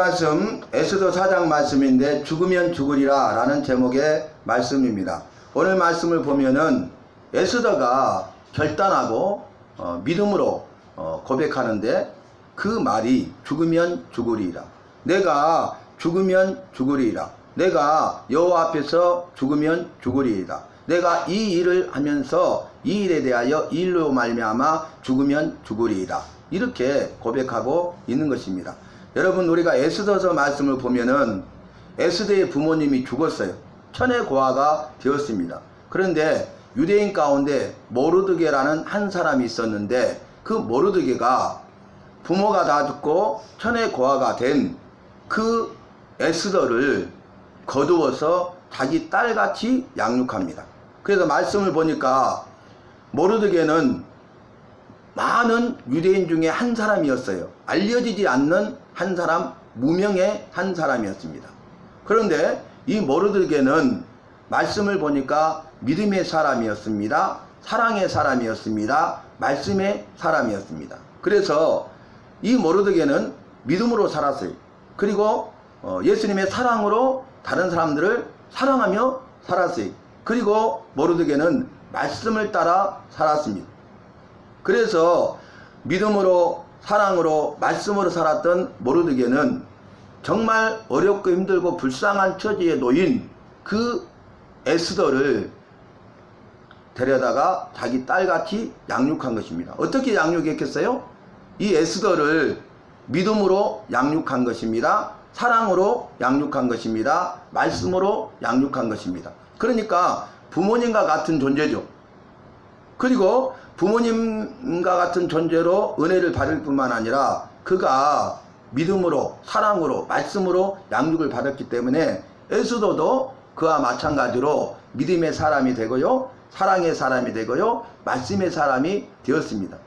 말씀 에스더 4장 말씀인데 죽으면 죽으리라 라는 제목의 말씀입니다. 오늘 말씀을 보면은 에스더가 결단하고 어, 믿음으로 어, 고백하는데 그 말이 죽으면 죽으리라. 내가 죽으면 죽으리라. 내가 여호와 앞에서 죽으면 죽으리이다. 내가 이 일을 하면서 이 일에 대하여 이 일로 말미암아 죽으면 죽으리이다. 이렇게 고백하고 있는 것입니다. 여러분 우리가 에스더서 말씀을 보면은 에스더의 부모님이 죽었어요. 천의 고아가 되었습니다. 그런데 유대인 가운데 모르드게라는 한 사람이 있었는데 그 모르드게가 부모가 다 죽고 천의 고아가 된 그 에스더를 거두어서 자기 딸같이 양육합니다. 그래서 말씀을 보니까 모르드게는 많은 유대인 중에 한 사람이었어요. 알려지지 않는 한 사람, 무명의 한 사람이었습니다. 그런데 이 모르드게는 말씀을 보니까 믿음의 사람이었습니다. 사랑의 사람이었습니다. 말씀의 사람이었습니다. 그래서 이 모르드게는 믿음으로 살았어요. 그리고 어, 예수님의 사랑으로 다른 사람들을 사랑하며 살았어요. 그리고 모르드게는 말씀을 따라 살았습니다. 그래서 믿음으로 사랑으로 말씀으로 살았던 모르드게는 정말 어렵고 힘들고 불쌍한 처지에 놓인 그 에스더를 데려다가 자기 딸같이 양육한 것입니다. 어떻게 양육했겠어요? 이 에스더를 믿음으로 양육한 것입니다. 사랑으로 양육한 것입니다. 말씀으로 양육한 것입니다. 그러니까 부모님과 같은 존재죠. 그리고 부모님과 같은 존재로 은혜를 받을 뿐만 아니라 그가 믿음으로 사랑으로 말씀으로 양육을 받았기 때문에 에스더도 그와 마찬가지로 믿음의 사람이 되고요 사랑의 사람이 되고요 말씀의 사람이 되었습니다.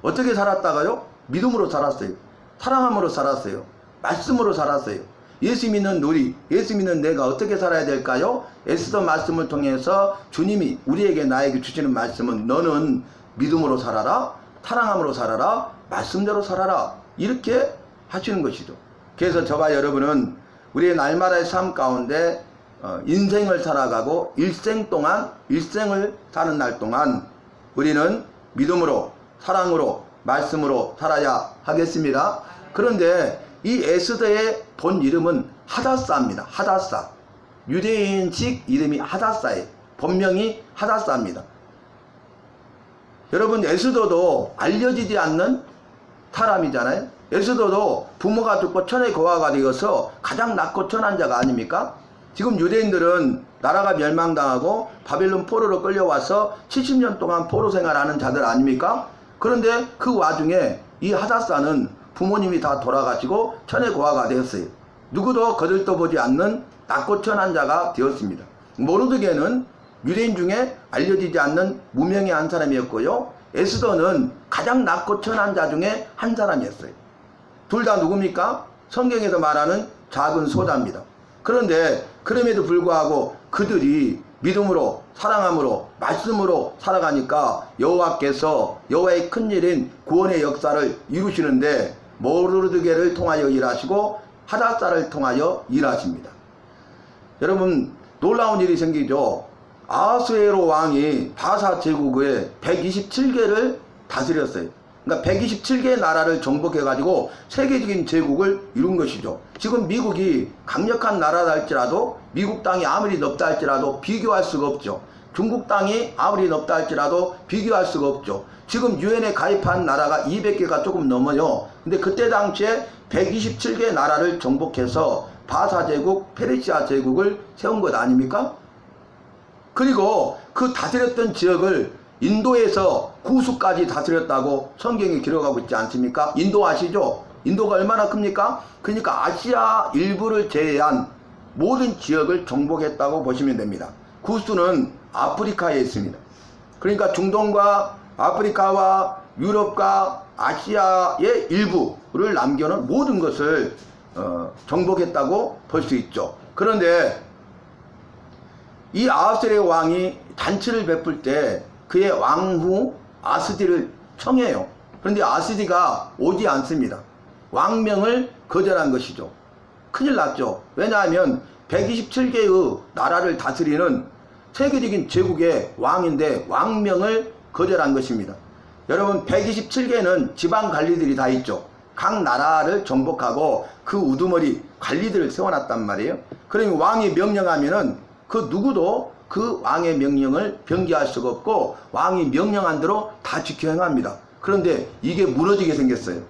어떻게 살았다가요? 믿음으로 살았어요. 사랑함으로 살았어요. 말씀으로 살았어요. 예수 믿는 우리, 예수 믿는 내가 어떻게 살아야 될까요? 에스더 말씀을 통해서 주님이 우리에게 나에게 주시는 말씀은 너는 믿음으로 살아라, 사랑함으로 살아라, 말씀대로 살아라. 이렇게 하시는 것이죠. 그래서 저와 여러분은 우리의 날마다의 삶 가운데 어, 인생을 살아가고 일생 동안, 일생을 사는 날 동안 우리는 믿음으로, 사랑으로, 말씀으로 살아야 하겠습니다. 그런데 이 에스더의 본 이름은 하다사입니다. 하다사. 유대인식 이름이 하다사예요. 본명이 하다사입니다. 여러분 에스더도 알려지지 않는 사람이잖아요. 에스더도 부모가 죽고 천의 고아가 되어서 가장 낮고 천한 자가 아닙니까? 지금 유대인들은 나라가 멸망당하고 바벨론 포로로 끌려와서 70년 동안 포로 생활하는 자들 아닙니까? 그런데 그 와중에 이 하다사는 부모님이 다 돌아가시고 천의 고아가 되었어요. 누구도 거들떠보지 않는 낮고 천한 자가 되었습니다. 모르드게는 유대인 중에 알려지지 않는 무명의 한 사람이었고요. 에스더는 가장 낮고 천한 자 중에 한 사람이었어요. 둘 다 누굽니까? 성경에서 말하는 작은 소자입니다. 그런데 그럼에도 불구하고 그들이 믿음으로 사랑함으로 말씀으로 살아가니까 여호와께서 여호와의 큰 일인 구원의 역사를 이루시는데 모르드게를 통하여 일하시고 하다사를 통하여 일하십니다. 여러분 놀라운 일이 생기죠. 아스웨로 왕이 바사 제국의 127개를 다스렸어요. 그러니까 127개의 나라를 정복해가지고 세계적인 제국을 이룬 것이죠. 지금 미국이 강력한 나라다 할지라도 미국 땅이 아무리 넓다 할지라도 비교할 수가 없죠. 중국 땅이 아무리 넓다 할지라도 비교할 수가 없죠. 지금 유엔에 가입한 나라가 200개가 조금 넘어요. 근데 그때 당시에 127개 나라를 정복해서 바사 제국, 페르시아 제국을 세운 것 아닙니까? 그리고 그 다스렸던 지역을 인도에서 구수까지 다스렸다고 성경이 기록하고 있지 않습니까? 인도 아시죠? 인도가 얼마나 큽니까? 그러니까 아시아 일부를 제외한 모든 지역을 정복했다고 보시면 됩니다. 구수는 아프리카에 있습니다. 그러니까 중동과 아프리카와 유럽과 아시아의 일부를 남겨놓은 모든 것을 어, 정복했다고 볼 수 있죠. 그런데 이 아하스의 왕이 잔치를 베풀 때 그의 왕후 아스디를 청해요. 그런데 아스디가 오지 않습니다. 왕명을 거절한 것이죠. 큰일 났죠. 왜냐하면 127개의 나라를 다스리는 세계적인 제국의 왕인데 왕명을 거절한 것입니다. 여러분 127개는 지방 관리들이 다 있죠. 각 나라를 정복하고 그 우두머리 관리들을 세워놨단 말이에요. 그러면 왕이 명령하면은 그 누구도 그 왕의 명령을 변기할 수가 없고 왕이 명령한 대로 다 지켜 행합니다. 그런데 이게 무너지게 생겼어요.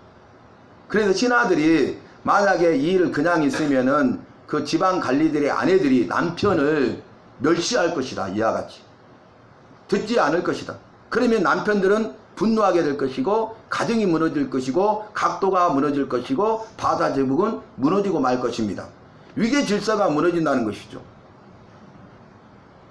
그래서 신하들이 만약에 이 일을 그냥 있으면은 그 지방 관리들의 아내들이 남편을 멸시할 것이다. 이와 같이. 듣지 않을 것이다. 그러면 남편들은 분노하게 될 것이고 가정이 무너질 것이고 각도가 무너질 것이고 바다 제국은 무너지고 말 것입니다. 위계 질서가 무너진다는 것이죠.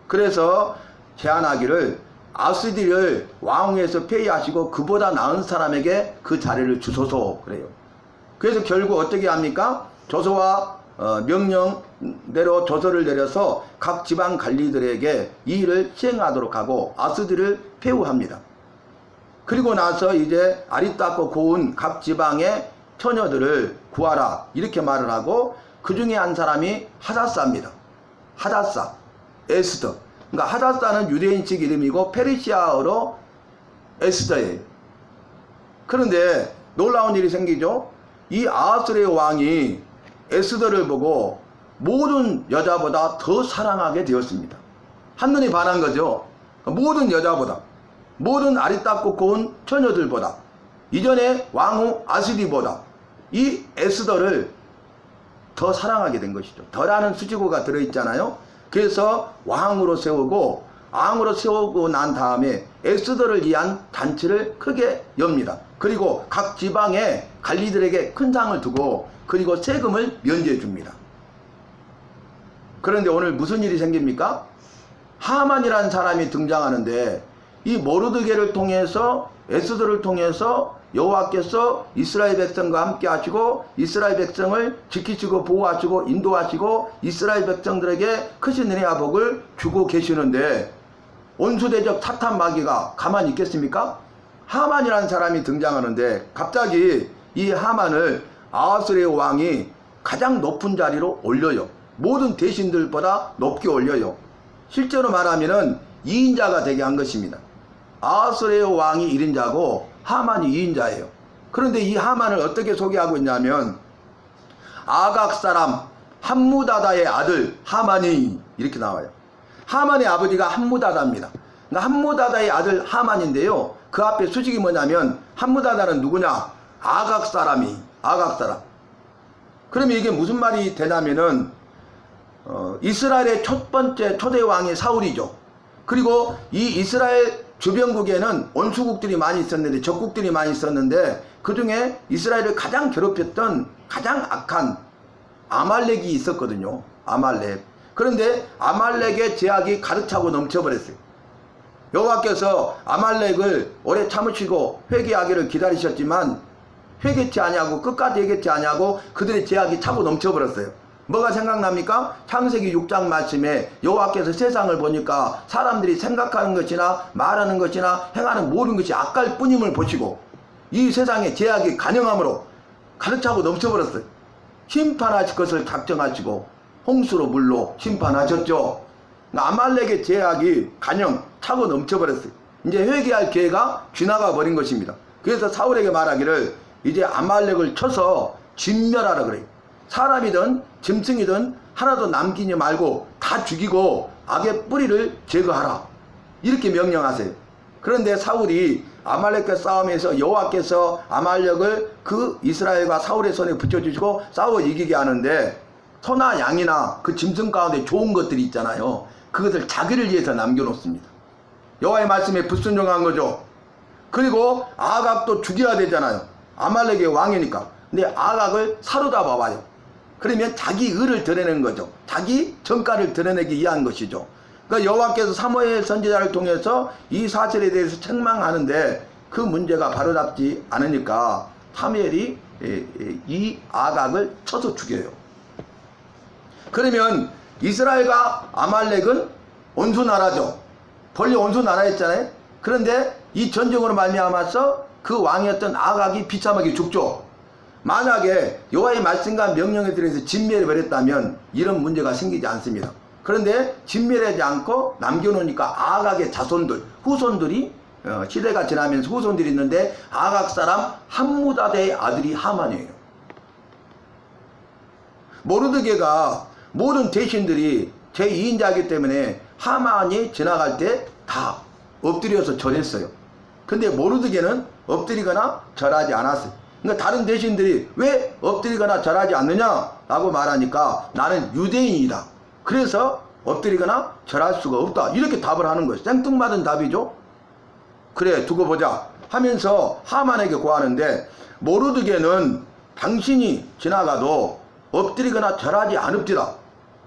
그래서 제안하기를 아스디를 왕위에서 폐위하시고 그보다 나은 사람에게 그 자리를 주소서 그래요. 그래서 결국 어떻게 합니까? 조서와 어, 명령대로 조서를 내려서 각 지방 관리들에게 이 일을 시행하도록 하고 아스디를 폐후합니다. 그리고 나서 이제 아리따고 고운 각 지방의 처녀들을 구하라 이렇게 말을 하고 그 중에 한 사람이 하다사입니다. 하다사, 에스더. 그러니까 하다사는 유대인 측 이름이고 페르시아어로 에스더예요. 그런데 놀라운 일이 생기죠. 이 아하스레의 왕이 에스더를 보고 모든 여자보다 더 사랑하게 되었습니다. 한눈에 반한 거죠. 모든 여자보다, 모든 아리따고 고운 처녀들보다, 이전에 왕후 아스디보다 이 에스더를 더 사랑하게 된 것이죠. 더라는 수지고가 들어있잖아요. 그래서 왕으로 세우고 왕으로 세우고 난 다음에 에스더를 위한 잔치를 크게 엽니다. 그리고 각 지방의 관리들에게 큰 상을 두고 그리고 세금을 면제해 줍니다. 그런데 오늘 무슨 일이 생깁니까? 하만이라는 사람이 등장하는데 이 모르드게를 통해서 에스더를 통해서 여호와께서 이스라엘 백성과 함께 하시고 이스라엘 백성을 지키시고 보호하시고 인도하시고 이스라엘 백성들에게 크신 은혜와 복을 주고 계시는데 온수대적 사탄 마귀가 가만히 있겠습니까? 하만이라는 사람이 등장하는데 갑자기 이 하만을 아하스레의 왕이 가장 높은 자리로 올려요. 모든 대신들보다 높게 올려요. 실제로 말하면은 2인자가 되게 한 것입니다. 아하스레의 왕이 1인자고 하만이 2인자예요. 그런데 이 하만을 어떻게 소개하고 있냐면 아각 사람 함무다다의 아들 하만이 이렇게 나와요. 하만의 아버지가 함무다다입니다. 그러니까 함무다다의 아들 하만인데요. 그 앞에 수직이 뭐냐면 함무다다는 누구냐? 아각 사람이 아각 사람. 그러면 이게 무슨 말이 되냐면은 어, 이스라엘의 첫 번째 초대 왕이 사울이죠. 그리고 이 이스라엘 주변국에는 원수국들이 많이 있었는데 적국들이 많이 있었는데 그 중에 이스라엘을 가장 괴롭혔던 가장 악한 아말렉이 있었거든요. 아말렉. 그런데 아말렉의 제약이 가득 차고 넘쳐버렸어요. 여호와께서 아말렉을 오래 참으시고 회개하기를 기다리셨지만 회개치 아니하고 끝까지 회개치 아니하고 그들의 제약이 차고 넘쳐버렸어요. 뭐가 생각납니까? 창세기 6장 말씀에 여호와께서 세상을 보니까 사람들이 생각하는 것이나 말하는 것이나 행하는 모든 것이 악할 뿐임을 보시고 이 세상에 제약이 간영함으로 가득 차고 넘쳐버렸어요. 심판하실 것을 작정하시고 홍수로 물로 심판하셨죠. 아말렉의 제약이 간영 차고 넘쳐버렸어요. 이제 회개할 기회가 지나가 버린 것입니다. 그래서 사울에게 말하기를 이제 아말렉을 쳐서 진멸하라 그래요. 사람이든 짐승이든 하나도 남기지 말고 다 죽이고 악의 뿌리를 제거하라. 이렇게 명령하세요. 그런데 사울이 아말렉과 싸움에서 여호와께서 아말렉을 그 이스라엘과 사울의 손에 붙여주시고 싸워 이기게 하는데 소나 양이나 그 짐승 가운데 좋은 것들이 있잖아요. 그것을 자기를 위해서 남겨놓습니다. 여호와의 말씀에 불순종한 거죠. 그리고 아각도 죽여야 되잖아요. 아말렉의 왕이니까. 근데 아각을 사로잡아 봐요. 그러면 자기 의를 드러내는 거죠. 자기 정가를 드러내기 위한 것이죠. 그러니까 여호와께서 사무엘 선지자를 통해서 이 사실에 대해서 책망하는데 그 문제가 바로잡지 않으니까 사무엘이 이 아각을 쳐서 죽여요. 그러면 이스라엘과 아말렉은 온수 나라죠. 본래 온수 나라였잖아요. 그런데 이 전쟁으로 말미암아서 그 왕이었던 아각이 비참하게 죽죠. 만약에 여호와의 말씀과 명령에 들어서 진멸해 버렸다면 이런 문제가 생기지 않습니다. 그런데 진멸하지 않고 남겨놓으니까 아각의 자손들, 후손들이 어, 시대가 지나면서 후손들이 있는데 아각 사람 함무다대의 아들이 하만이에요. 모르드게가 모든 대신들이 제2인자이기 때문에 하만이 지나갈 때 다 엎드려서 절했어요. 근데 모르드게는 엎드리거나 절하지 않았어요. 그러니까 다른 대신들이 왜 엎드리거나 절하지 않느냐라고 말하니까 나는 유대인이다. 그래서 엎드리거나 절할 수가 없다. 이렇게 답을 하는 거예요. 생뚱맞은 답이죠. 그래 두고 보자 하면서 하만에게 고하는데 모르드게는 당신이 지나가도 엎드리거나 절하지 않읍디다.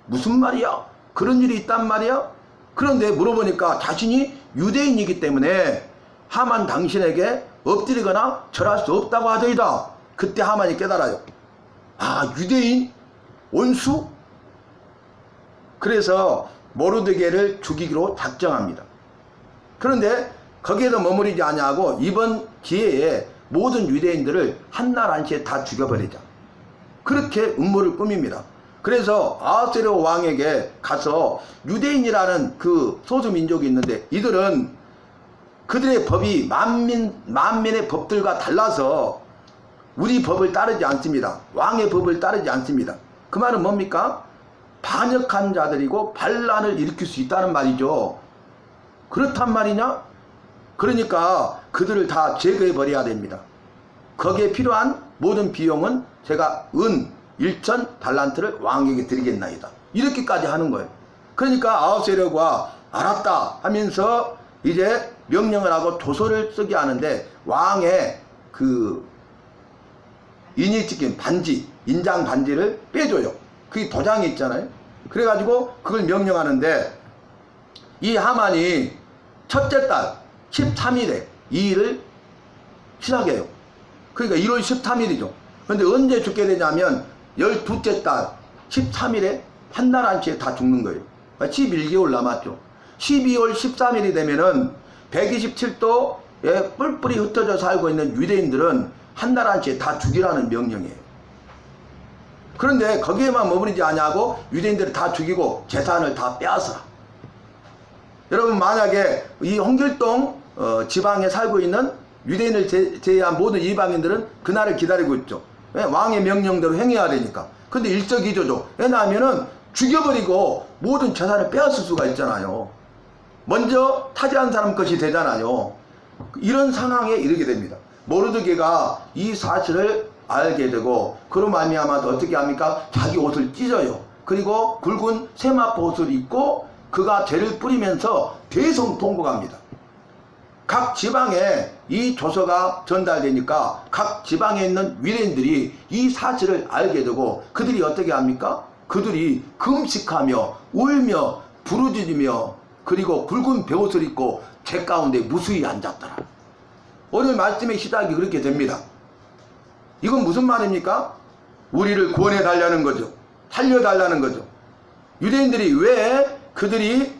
무슨 말이야? 그런 일이 있단 말이야? 그런데 물어보니까 자신이 유대인이기 때문에 하만 당신에게 엎드리거나 절할 수 없다고 하더이다. 그때 하만이 깨달아요. 아 유대인? 원수? 그래서 모르드게를 죽이기로 작정합니다. 그런데 거기에도 머무르지 아니하고 이번 기회에 모든 유대인들을 한날 한시에 다 죽여버리자. 그렇게 음모를 꾸밉니다. 그래서 아하스레오 왕에게 가서 유대인이라는 그 소수 민족이 있는데 이들은 그들의 법이 만민 만민의 법들과 달라서 우리 법을 따르지 않습니다. 왕의 법을 따르지 않습니다. 그 말은 뭡니까? 반역한 자들이고 반란을 일으킬 수 있다는 말이죠. 그렇단 말이냐? 그러니까 그들을 다 제거해 버려야 됩니다. 거기에 필요한 모든 비용은 제가 은 1천 달란트를 왕에게 드리겠나이다. 이렇게까지 하는 거예요. 그러니까 아우세르가 알았다 하면서 이제 명령을 하고 조서를 쓰게 하는데 왕의 그 인이 찍힌 반지, 인장 반지를 빼줘요. 그게 도장이 있잖아요. 그래가지고 그걸 명령하는데 이 하만이 첫째 달 13일에 이 일을 시작해요. 그러니까 1월 13일이죠. 그런데 언제 죽게 되냐면 12째 달 13일에 한달 한치에 다 죽는 거예요. 11개월 남았죠. 12월 13일이 되면은 127도에 뿔뿔이 흩어져 살고 있는 유대인들은 한달 한치에 다 죽이라는 명령이에요. 그런데 거기에만 머무르지 아니하고 유대인들을 다 죽이고 재산을 다 빼앗으라. 여러분 만약에 이 홍길동 어, 지방에 살고 있는 유대인을 제, 제외한 모든 이방인들은 그날을 기다리고 있죠. 왜? 왕의 명령대로 행해야 되니까. 근데 일석이조죠. 왜냐하면은 죽여버리고 모든 재산을 빼앗을 수가 있잖아요. 먼저 타지한 사람 것이 되잖아요. 이런 상황에 이르게 됩니다. 모르드게가 이 사실을 알게 되고 그로 말미암아 어떻게 합니까? 자기 옷을 찢어요. 그리고 굵은 세마포 옷을 입고 그가 죄를 뿌리면서 대성통곡합니다. 각 지방에 이 조서가 전달되니까 각 지방에 있는 위대인들이 이 사실을 알게 되고 그들이 어떻게 합니까? 그들이 금식하며 울며 부르짖으며 그리고 굵은 베옷을 입고 제 가운데 무수히 앉았더라. 오늘 말씀의 시작이 그렇게 됩니다. 이건 무슨 말입니까? 우리를 구원해 달라는 거죠. 살려 달라는 거죠. 유대인들이 왜 그들이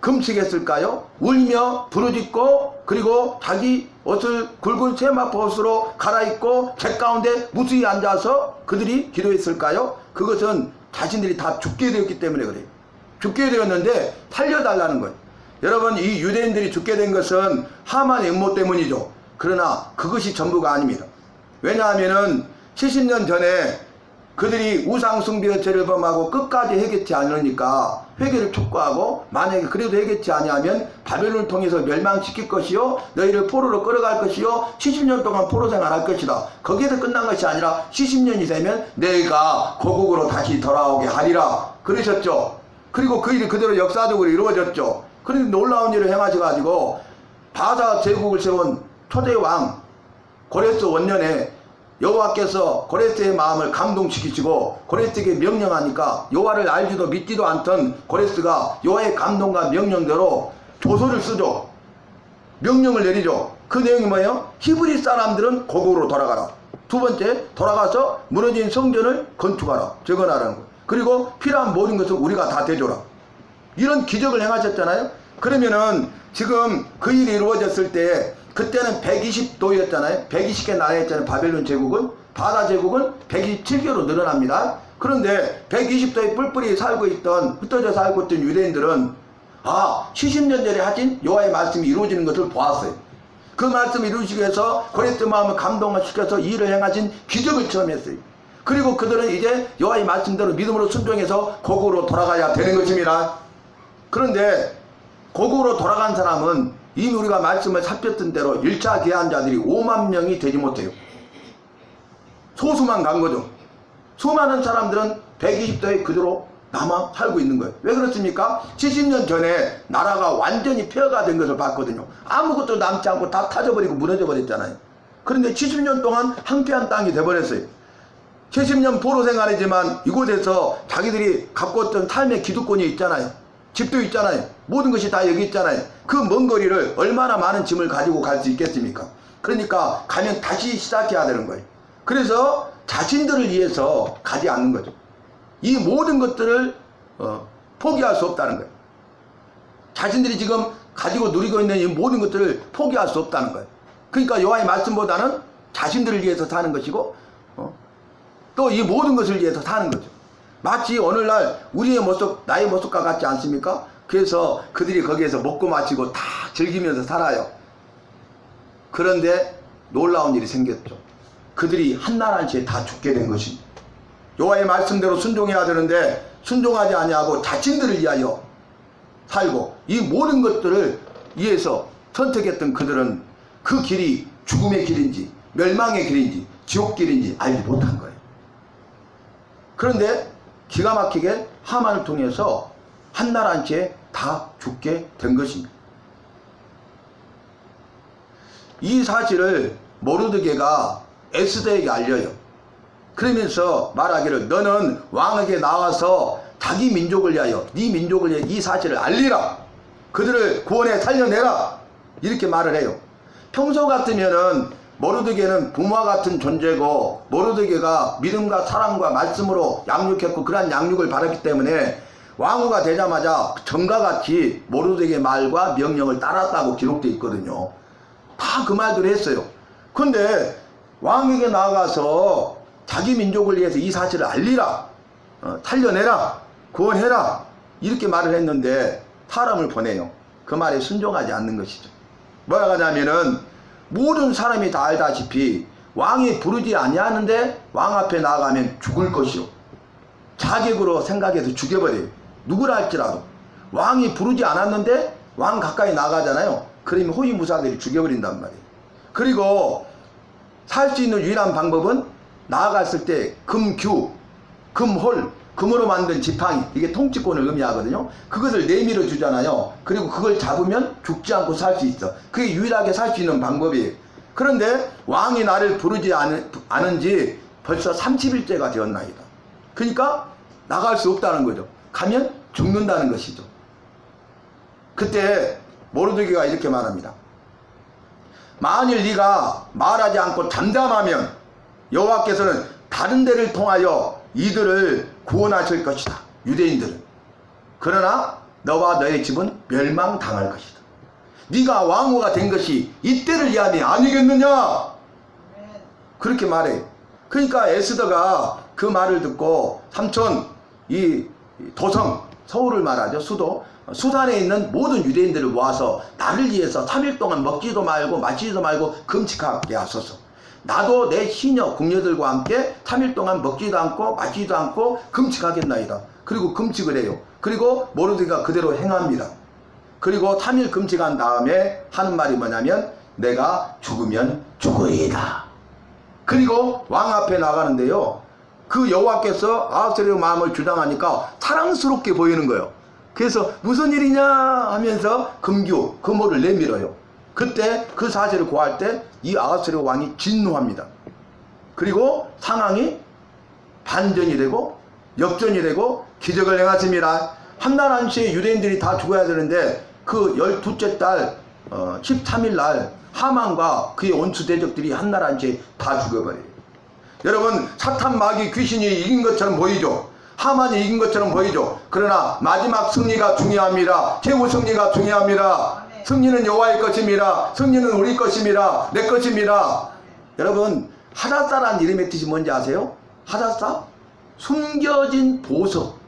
금식했을까요? 울며 부르짖고 그리고 자기 옷을 굵은 세마포 옷으로 갈아입고 제 가운데 무수히 앉아서 그들이 기도했을까요? 그것은 자신들이 다 죽게 되었기 때문에 그래요. 죽게 되었는데 살려달라는 거예요. 여러분 이 유대인들이 죽게 된 것은 하만의 음모 때문이죠. 그러나 그것이 전부가 아닙니다. 왜냐하면은 70년 전에 그들이 우상 숭배의 죄를 범하고 끝까지 해결치 않으니까 회개를 촉구하고 만약에 그래도 해결치 아니하면 바벨론을 통해서 멸망시킬 것이요 너희를 포로로 끌어갈 것이요 70년 동안 포로 생활할 것이다 거기에서 끝난 것이 아니라 70년이 되면 내가 고국으로 다시 돌아오게 하리라 그러셨죠 그리고 그 일이 그대로 역사적으로 이루어졌죠 그런데 놀라운 일을 행하셔가지고 바사 제국을 세운 초대 왕 고레스 원년에 여호와께서 고레스의 마음을 감동시키시고 고레스에게 명령하니까 여호와를 알지도 믿지도 않던 고레스가 여호와의 감동과 명령대로 조서를 쓰죠. 명령을 내리죠. 그 내용이 뭐예요? 히브리 사람들은 고국으로 돌아가라. 두 번째, 돌아가서 무너진 성전을 건축하라. 재건하라는 거예요. 그리고 필요한 모든 것을 우리가 다 대줘라. 이런 기적을 행하셨잖아요. 그러면은 지금 그 일이 이루어졌을 때 그때는 120도였잖아요. 120개 나라였잖아요. 바벨론 제국은. 바다 제국은 127개로 늘어납니다. 그런데 120도에 뿔뿔이 살고 있던 흩어져 살고 있던 유대인들은 아 70년 전에 하신 여호와의 말씀이 이루어지는 것을 보았어요. 그 말씀 이루시기 위해서 고레스 마음을 감동을 시켜서 이 일을 행하신 기적을 체험했어요. 그리고 그들은 이제 여호와의 말씀대로 믿음으로 순종해서 고국으로 돌아가야 되는 것입니다. 그런데 고국으로 돌아간 사람은 이미 우리가 말씀을 살폈던 대로 1차 기한자들이 5만 명이 되지 못해요. 소수만 간 거죠. 수많은 사람들은 120도에 그대로 남아 살고 있는 거예요. 왜 그렇습니까? 70년 전에 나라가 완전히 폐허가 된 것을 봤거든요. 아무것도 남지 않고 다 타져버리고 무너져 버렸잖아요. 그런데 70년 동안 황폐한 땅이 돼버렸어요. 70년 포로 생활이지만 이곳에서 자기들이 갖고 있던 삶의 기득권이 있잖아요. 집도 있잖아요. 모든 것이 다 여기 있잖아요. 그 먼 거리를 얼마나 많은 짐을 가지고 갈 수 있겠습니까? 그러니까 가면 다시 시작해야 되는 거예요. 그래서 자신들을 위해서 가지 않는 거죠. 이 모든 것들을 어, 포기할 수 없다는 거예요. 자신들이 지금 가지고 누리고 있는 이 모든 것들을 포기할 수 없다는 거예요. 그러니까 여호와의 말씀보다는 자신들을 위해서 사는 것이고 어, 또 이 모든 것을 위해서 사는 거죠. 마치 오늘날 우리의 모습, 나의 모습과 같지 않습니까? 그래서 그들이 거기에서 먹고 마시고 다 즐기면서 살아요. 그런데 놀라운 일이 생겼죠. 그들이 한나라한시에 다 죽게 된 것입니다. 여호와의 말씀대로 순종해야 되는데 순종하지 아니하고 자신들을 위하여 살고 이 모든 것들을 위해서 선택했던 그들은 그 길이 죽음의 길인지 멸망의 길인지 지옥 길인지 알지 못한 거예요. 그런데 기가 막히게 하만을 통해서 한 나라한테 다 죽게 된 것입니다. 이 사실을 모르드게가 에스더에게 알려요. 그러면서 말하기를 너는 왕에게 나와서 자기 민족을 위하여 네 민족을 위해 이 사실을 알리라. 그들을 구원해 살려내라. 이렇게 말을 해요. 평소 같으면은 모르드게는 부모와 같은 존재고 모르드게가 믿음과 사랑과 말씀으로 양육했고 그러한 양육을 받았기 때문에 왕후가 되자마자 전과 같이 모르드게 말과 명령을 따랐다고 기록되어 있거든요. 다 그 말들을 했어요. 근데 왕에게 나아가서 자기 민족을 위해서 이 사실을 알리라, 어, 살려내라, 구원해라 이렇게 말을 했는데 사람을 보내요. 그 말에 순종하지 않는 것이죠. 뭐라고 하냐면은 모든 사람이 다 알다시피 왕이 부르지 아니하는데 왕 앞에 나가면 죽을 것이요. 자객으로 생각해서 죽여버려요. 누구라 할지라도 왕이 부르지 않았는데 왕 가까이 나가잖아요. 그러면 호위무사들이 죽여버린단 말이에요. 그리고 살 수 있는 유일한 방법은 나아갔을 때 금규, 금홀, 금으로 만든 지팡이 이게 통치권을 의미하거든요. 그것을 내밀어 주잖아요. 그리고 그걸 잡으면 죽지 않고 살 수 있어. 그게 유일하게 살 수 있는 방법이에요. 그런데 왕이 나를 부르지 않은, 않은지 벌써 30일째가 되었나이다. 그러니까 나갈 수 없다는 거죠. 가면 죽는다는 것이죠. 그때 모르드기가 이렇게 말합니다. 만일 네가 말하지 않고 잠잠하면 여호와께서는 다른 데를 통하여 이들을 구원하실 것이다. 유대인들은. 그러나 너와 너의 집은 멸망당할 것이다. 네가 왕후가 된 것이 이때를 위함이 아니겠느냐? 그렇게 말해. 그러니까 에스더가 그 말을 듣고 삼촌 이 도성 서울을 말하죠 수도 수단에 있는 모든 유대인들을 모아서 나를 위해서 3일 동안 먹지도 말고 마시지도 말고 금식하게 하소서. 나도 내 시녀 궁녀들과 함께 3일 동안 먹지도 않고 마시지도 않고 금식하겠나이다. 그리고 금식을 해요. 그리고 모르드가 그대로 행합니다. 그리고 3일 금식한 다음에 하는 말이 뭐냐면 내가 죽으면 죽으리이다. 그리고 왕 앞에 나가는데요. 그 여호와께서 아합세력의 마음을 주장하니까 사랑스럽게 보이는 거예요. 그래서 무슨 일이냐 하면서 금규, 금호를 내밀어요. 그때 그 사실을 고할 때 이 아하스레 왕이 진노합니다. 그리고 상황이 반전이 되고 역전이 되고 기적을 행하십니다. 한나라한시에 유대인들이 다 죽어야 되는데 그 12째 달 어, 13일 날 하만과 그의 온수 대적들이 한나라한시에 다 죽어버려요. 여러분 사탄 마귀 귀신이 이긴 것처럼 보이죠. 하만이 이긴 것처럼 보이죠. 그러나 마지막 승리가 중요합니다. 최후 승리가 중요합니다. 승리는 여호와의 것입니다. 승리는 우리 것입니다. 내 것입니다. 여러분 하다사라는 이름의 뜻이 뭔지 아세요? 하다사? 숨겨진 보석.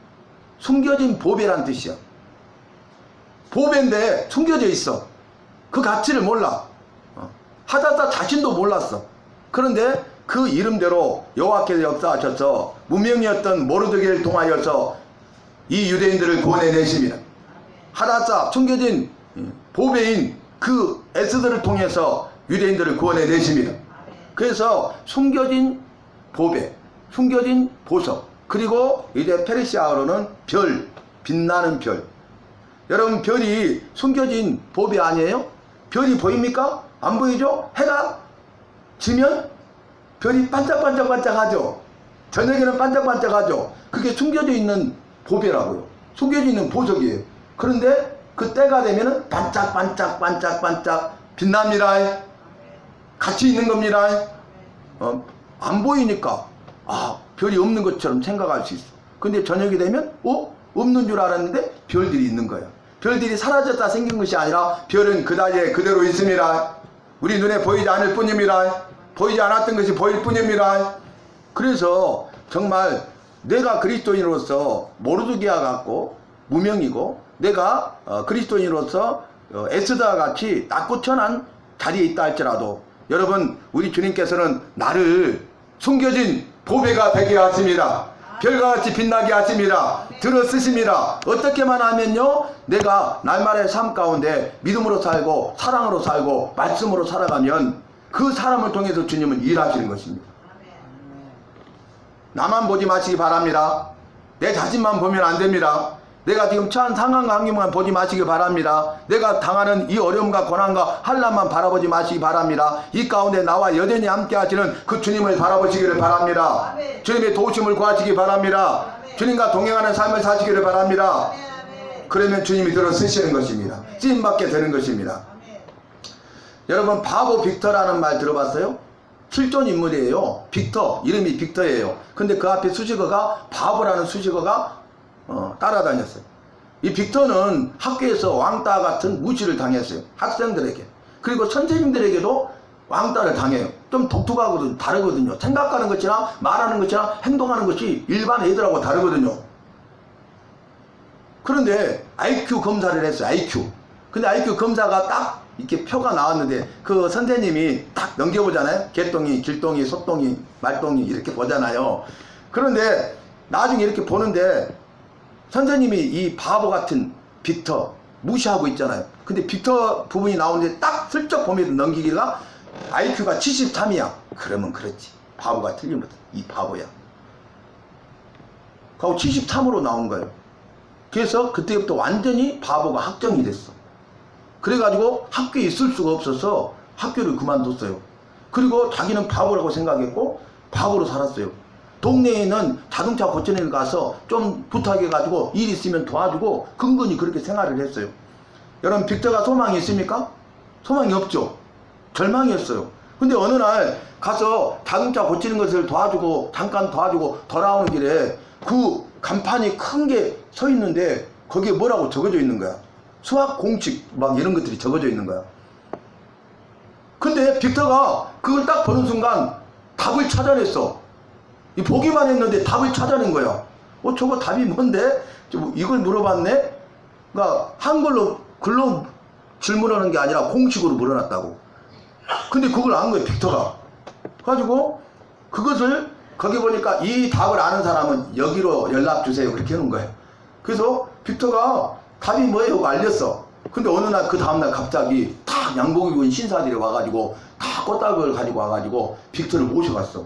숨겨진 보배란 뜻이야. 보배인데 숨겨져 있어. 그 가치를 몰라. 어. 하다사 자신도 몰랐어. 그런데 그 이름대로 여호와께서 역사하셔서 무명이었던 모르드게를 통하여서 이 유대인들을 구원해내십니다. 하다사 숨겨진 보배인 그 에스더를 통해서 유대인들을 구원해 내십니다. 그래서 숨겨진 보배, 숨겨진 보석, 그리고 이제 페르시아어로는 별, 빛나는 별. 여러분 별이 숨겨진 보배 아니에요? 별이 보입니까? 안 보이죠? 해가 지면 별이 반짝반짝반짝하죠. 저녁에는 반짝반짝하죠. 그게 숨겨져 있는 보배라고요. 숨겨져 있는 보석이에요. 그런데 그 때가 되면은 반짝반짝 반짝반짝 빛납니다. 같이 있는 겁니다. 어, 안 보이니까 아 별이 없는 것처럼 생각할 수 있어. 근데 저녁이 되면 어 없는 줄 알았는데 별들이 있는 거야. 별들이 사라졌다 생긴 것이 아니라 별은 그다지에 그대로 있습니다. 우리 눈에 보이지 않을 뿐입니다. 보이지 않았던 것이 보일 뿐입니다. 그래서 정말 내가 그리스도인으로서 모르드기와 같고 무명이고 내가 어, 그리스도인으로서 어, 에스더와 같이 낙고천한 자리에 있다 할지라도 여러분 우리 주님께서는 나를 숨겨진 보배가 되게 하십니다. 별과 같이 빛나게 하십니다. 들어 쓰십니다. 어떻게만 하면요, 내가 날말의 삶 가운데 믿음으로 살고 사랑으로 살고 말씀으로 살아가면 그 사람을 통해서 주님은 일하시는 것입니다. 나만 보지 마시기 바랍니다. 내 자신만 보면 안 됩니다. 내가 지금 처한 상황과 환경만 보지 마시기 바랍니다. 내가 당하는 이 어려움과 고난과 한란만 바라보지 마시기 바랍니다. 이 가운데 나와 여전히 함께 하시는 그 주님을 바라보시기를 바랍니다. 아멘. 주님의 도우심을 구하시기 바랍니다. 아멘. 주님과 동행하는 삶을 사시기를 바랍니다. 아멘, 아멘. 그러면 주님이 들어 쓰시는 것입니다. 쓰임받게 되는 것입니다. 아멘. 여러분 바보 빅터라는 말 들어봤어요? 실존 인물이에요. 빅터 이름이 빅터예요. 근데 그 앞에 수식어가 바보라는 수식어가 어, 따라다녔어요. 이 빅터는 학교에서 왕따 같은 무시를 당했어요. 학생들에게 그리고 선생님들에게도 왕따를 당해요. 좀 독특하거든요. 다르거든요. 생각하는 것이나 말하는 것이나 행동하는 것이 일반 애들하고 다르거든요. 그런데 IQ 검사를 했어요. IQ. 근데 IQ 검사가 딱 이렇게 표가 나왔는데 그 선생님이 딱 넘겨보잖아요. 개똥이, 길똥이, 소똥이, 말똥이 이렇게 보잖아요. 그런데 나중에 이렇게 보는데 선생님이 이 바보 같은 빅터 무시하고 있잖아요. 근데 빅터 부분이 나오는데 딱 슬쩍 보면 넘기기가 IQ가 73이야. 그러면 그렇지. 바보가 틀림없어. 이 바보야. 그리고 73으로 나온 거예요. 그래서 그때부터 완전히 바보가 확정이 됐어. 그래가지고 학교에 있을 수가 없어서 학교를 그만뒀어요. 그리고 자기는 바보라고 생각했고 바보로 살았어요. 동네에 있는 자동차 고치는 데 가서 좀 부탁해가지고 일 있으면 도와주고 근근히 그렇게 생활을 했어요. 여러분 빅터가 소망이 있습니까? 소망이 없죠. 절망이었어요. 근데 어느 날 가서 자동차 고치는 것을 도와주고 잠깐 도와주고 돌아오는 길에 그 간판이 큰 게 서 있는데 거기에 뭐라고 적어져 있는 거야. 수학 공식 막 이런 것들이 적어져 있는 거야. 근데 빅터가 그걸 딱 보는 순간 답을 찾아냈어. 이 보기만 했는데 답을 찾아낸 거야. 어, 저거 답이 뭔데? 저 이걸 물어봤네? 그러니까 한글로 글로 질문하는 게 아니라 공식으로 물어놨다고. 근데 그걸 안 거예요, 빅터가. 가지고 그것을 거기 보니까 이 답을 아는 사람은 여기로 연락 주세요. 그렇게 해놓은 거예요. 그래서 빅터가 답이 뭐예요? 알렸어. 근데 어느 날 그 다음날 갑자기 탁 양복 입은 신사들이 와가지고 다 꽃다발을 가지고 와가지고 빅터를 모셔갔어.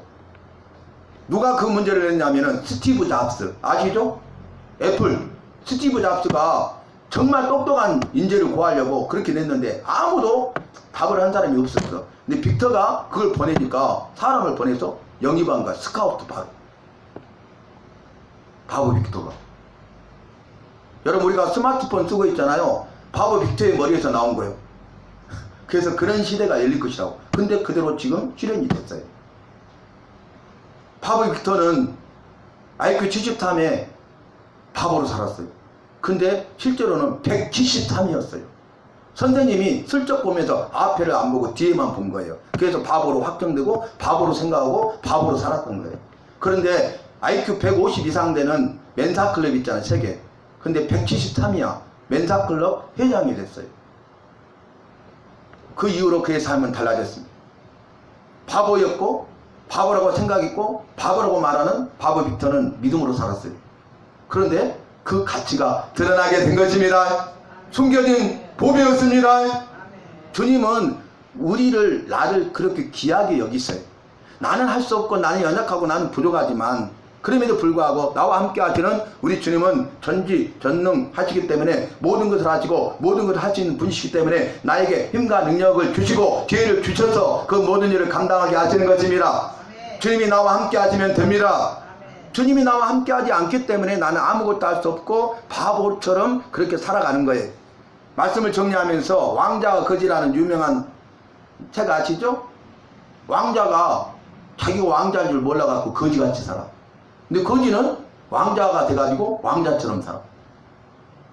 누가 그 문제를 냈냐면은 스티브 잡스 아시죠? 애플 스티브 잡스가 정말 똑똑한 인재를 구하려고 그렇게 냈는데 아무도 답을 한 사람이 없었어. 근데 빅터가 그걸 보내니까 사람을 보내서 영입한 거야. 스카우트 바로. 바보 빅터가. 여러분 우리가 스마트폰 쓰고 있잖아요. 바보 빅터의 머리에서 나온 거예요. 그래서 그런 시대가 열릴 것이라고. 근데 그대로 지금 실현이 됐어요. 바보 빅터는 IQ 73에 바보로 살았어요. 근데 실제로는 173이었어요. 선생님이 슬쩍 보면서 앞에를 안 보고 뒤에만 본 거예요. 그래서 바보로 확정되고 바보로 생각하고 바보로 살았던 거예요. 그런데 IQ 150 이상 되는 멘사클럽 있잖아요, 세계. 근데 173이야. 멘사클럽 회장이 됐어요. 그 이후로 그의 삶은 달라졌습니다. 바보였고 바보라고 생각했고 바보라고 말하는 바보 빅터는 믿음으로 살았어요. 그런데 그 가치가 드러나게 된 것입니다. 숨겨진 보배였습니다. 주님은 우리를 나를 그렇게 귀하게 여기세요. 나는 할 수 없고 나는 연약하고 나는 부족하지만 그럼에도 불구하고 나와 함께 하시는 우리 주님은 전지 전능 하시기 때문에 모든 것을 하시고 모든 것을 하시는 분이시기 때문에 나에게 힘과 능력을 주시고 기회를 주셔서 그 모든 일을 감당하게 하시는 것입니다. 주님이 나와 함께 하시면 됩니다. 주님이 나와 함께 하지 않기 때문에 나는 아무것도 할 수 없고 바보처럼 그렇게 살아가는 거예요. 말씀을 정리하면서 왕자가 거지라는 유명한 책 아시죠? 왕자가 자기가 왕자인 줄 몰라갖고 거지같이 살아. 근데 거지는 왕자가 돼가지고 왕자처럼 살아.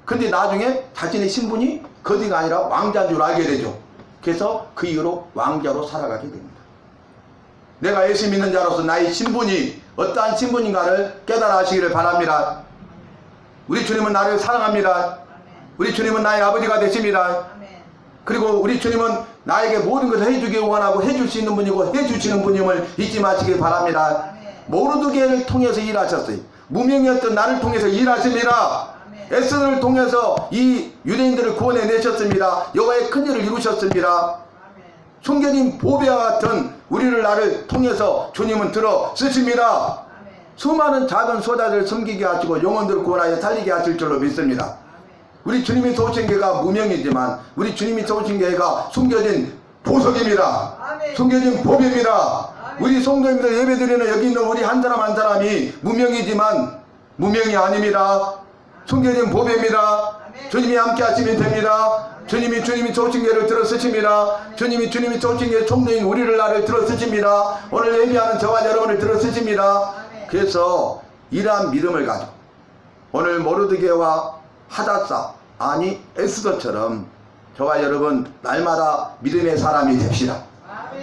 근데 나중에 자신의 신분이 거지가 아니라 왕자인 줄 알게 되죠. 그래서 그 이후로 왕자로 살아가게 됩니다. 내가 예수 믿는 자로서 나의 신분이 어떠한 신분인가를 깨달아 하시기를 바랍니다. 우리 주님은 나를 사랑합니다. 우리 주님은 나의 아버지가 되십니다. 그리고 우리 주님은 나에게 모든 것을 해주기 원하고 해줄 수 있는 분이고 해주시는 분임을 잊지 마시길 바랍니다. 모르드게를 통해서 일하셨어요. 무명이었던 나를 통해서 일하십니다. 에스더를 통해서 이 유대인들을 구원해 내셨습니다. 여호와의 큰 일을 이루셨습니다. 숨겨진 보배와 같은 우리를 나를 통해서 주님은 들어 쓰십니다. 수많은 작은 소자들 섬기게 하시고 영혼들을 구원하여 살리게 하실 줄로 믿습니다. 우리 주님이 쏘신 게가 무명이지만 우리 주님이 쏘신 게가 숨겨진 보석입니다. 숨겨진 보배입니다. 우리 성도님들 예배드리는 여기 있는 우리 한 사람 한 사람이 무명이지만 무명이 아닙니다. 숨겨진 보배입니다. 주님이 함께 하시면 됩니다. 주님이 주님이 쏘신 게를 들어 쓰십니다. 주님이 주님이 게 성도인 우리를 나를 들어 쓰십니다. 오늘 예배하는 저와 여러분을 들어 쓰십니다. 아멘. 그래서 이러한 믿음을 가지고 오늘 모르드게와 하다사 아니 에스더처럼 저와 여러분 날마다 믿음의 사람이 됩시다.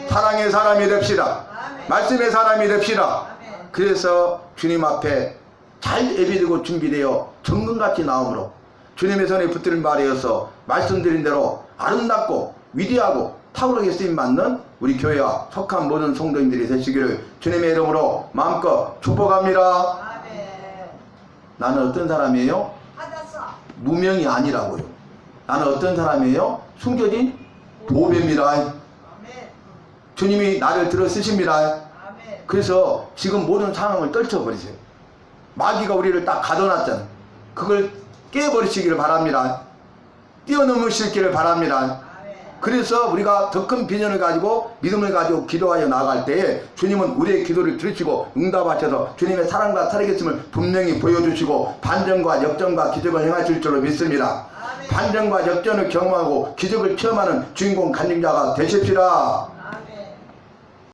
사랑의 사람이 됩시다. 말씀의 사람이 됩시다. 그래서 주님 앞에 잘 예비되고 준비되어 정금같이 나오므로 주님의 손에 붙들린 말이어서 말씀드린 대로 아름답고 위대하고 탁월하게 쓰임 받는 우리 교회와 속한 모든 성도님들이 되시기를 주님의 이름으로 마음껏 축복합니다. 나는 어떤 사람이에요? 무명이 아니라고요. 나는 어떤 사람이에요? 숨겨진 보배입니다. 주님이 나를 들어 쓰십니다. 그래서 지금 모든 상황을 떨쳐버리세요. 마귀가 우리를 딱 가둬놨잖아요. 그걸 깨버리시기를 바랍니다. 뛰어넘으시기를 바랍니다. 그래서 우리가 더 큰 비전을 가지고 믿음을 가지고 기도하여 나아갈 때에 주님은 우리의 기도를 들으시고 응답하셔서 주님의 사랑과 살아계심을 분명히 보여주시고 반전과 역전과 기적을 행하실 줄로 믿습니다. 반전과 역전을 경험하고 기적을 체험하는 주인공 간증자가 되십시다.